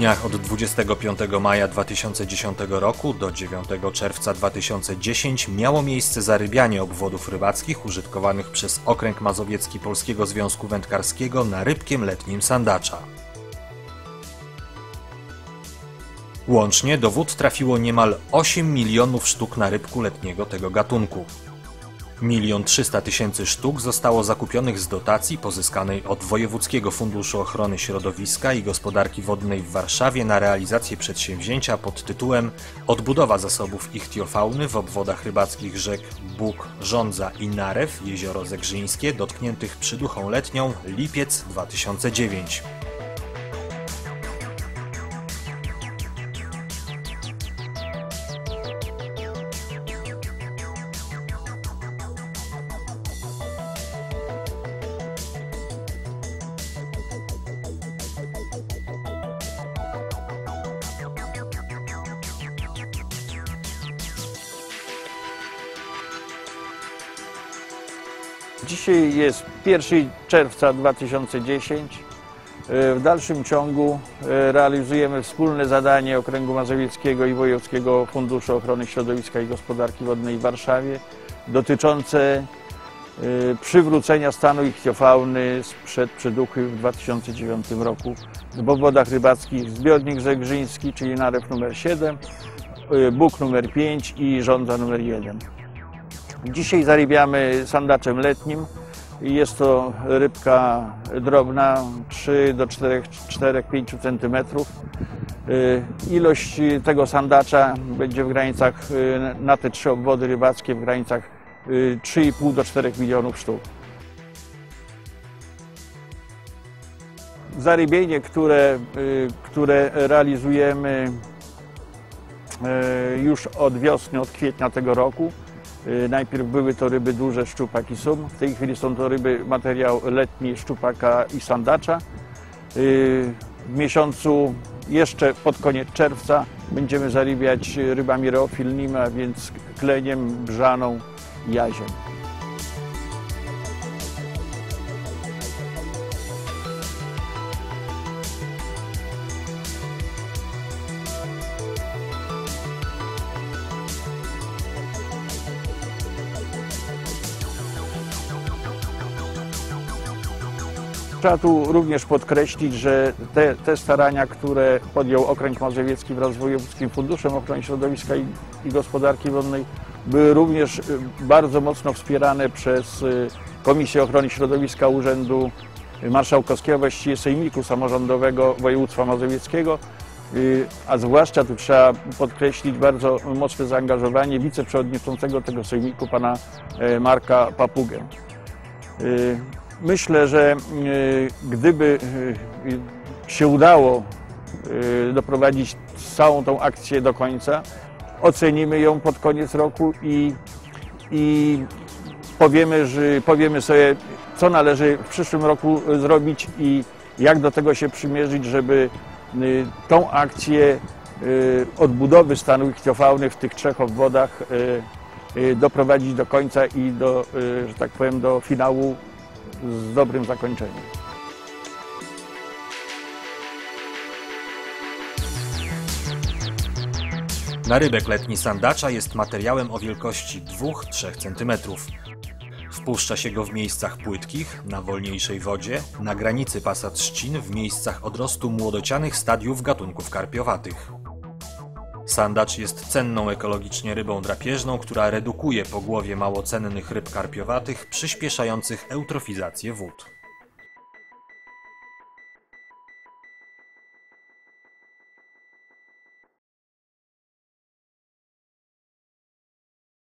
dniach od 25 maja 2010 roku do 9 czerwca 2010 miało miejsce zarybianie obwodów rybackich użytkowanych przez Okręg Mazowiecki Polskiego Związku Wędkarskiego na rybkiem letnim Sandacza. Łącznie do wód trafiło niemal 8 milionów sztuk na rybku letniego tego gatunku. Milion trzysta tysięcy sztuk zostało zakupionych z dotacji pozyskanej od Wojewódzkiego Funduszu Ochrony Środowiska i Gospodarki Wodnej w Warszawie na realizację przedsięwzięcia pod tytułem Odbudowa zasobów ichtiofauny w obwodach rybackich rzek Bóg, Żądza i Narew, jezioro Zegrzyńskie, dotkniętych przyduchą letnią Lipiec 2009. Dzisiaj jest 1 czerwca 2010. E, W dalszym ciągu e, realizujemy wspólne zadanie Okręgu Mazowieckiego i Wojewódzkiego Funduszu Ochrony Środowiska i Gospodarki Wodnej w Warszawie dotyczące e, przywrócenia stanu ichtiofauny sprzed przeduchy w 2009 roku w obwodach rybackich Zbiornik Zegrzyński, czyli narew numer 7, Bóg numer 5 i Żądza numer 1. Dzisiaj zarybiamy sandaczem letnim. Jest to rybka drobna 3 do 4-5 cm. Ilość tego sandacza będzie w granicach y, na te trzy obwody rybackie w granicach y, 3,5 do 4 milionów sztuk. Zarybienie, które, y, które realizujemy y, już od wiosny, od kwietnia tego roku. Y, Najpierw były to ryby duże, szczupak i sum. W tej chwili są to ryby materiał letni szczupaka i sandacza. Y, W miesiącu jeszcze pod koniec czerwca będziemy zarybiać rybami reofilnymi, a więc kleniem, brzaną i jaziem. Trzeba tu również podkreślić, że te, te starania, które podjął Okręg Mazowiecki wraz z Wojewódzkim Funduszem Ochrony Środowiska i, i Gospodarki Wodnej, były również y, bardzo mocno wspierane przez y, Komisję Ochrony Środowiska Urzędu Marszałkowskiego, właściwie Sejmiku Samorządowego Województwa Mazowieckiego, y, a zwłaszcza tu trzeba podkreślić bardzo mocne zaangażowanie wiceprzewodniczącego tego Sejmiku, pana e, Marka Papugę. Myślę, że y, gdyby y, się udało y, doprowadzić całą tą akcję do końca, ocenimy ją pod koniec roku i, i powiemy, że, powiemy sobie, co należy w przyszłym roku zrobić i jak do tego się przymierzyć, żeby tą akcję odbudowy stanu ichtiofauny w tych trzech obwodach doprowadzić do końca i do, że tak powiem, do finału z dobrym zakończeniem. Narybek letni sandacza jest materiałem o wielkości 2-3 cm. Wpuszcza się go w miejscach płytkich, na wolniejszej wodzie, na granicy pasa trzcin w miejscach odrostu młodocianych stadiów gatunków karpiowatych. Sandacz jest cenną ekologicznie rybą drapieżną, która redukuje pogłowie małocennych ryb karpiowatych, przyspieszających eutrofizację wód.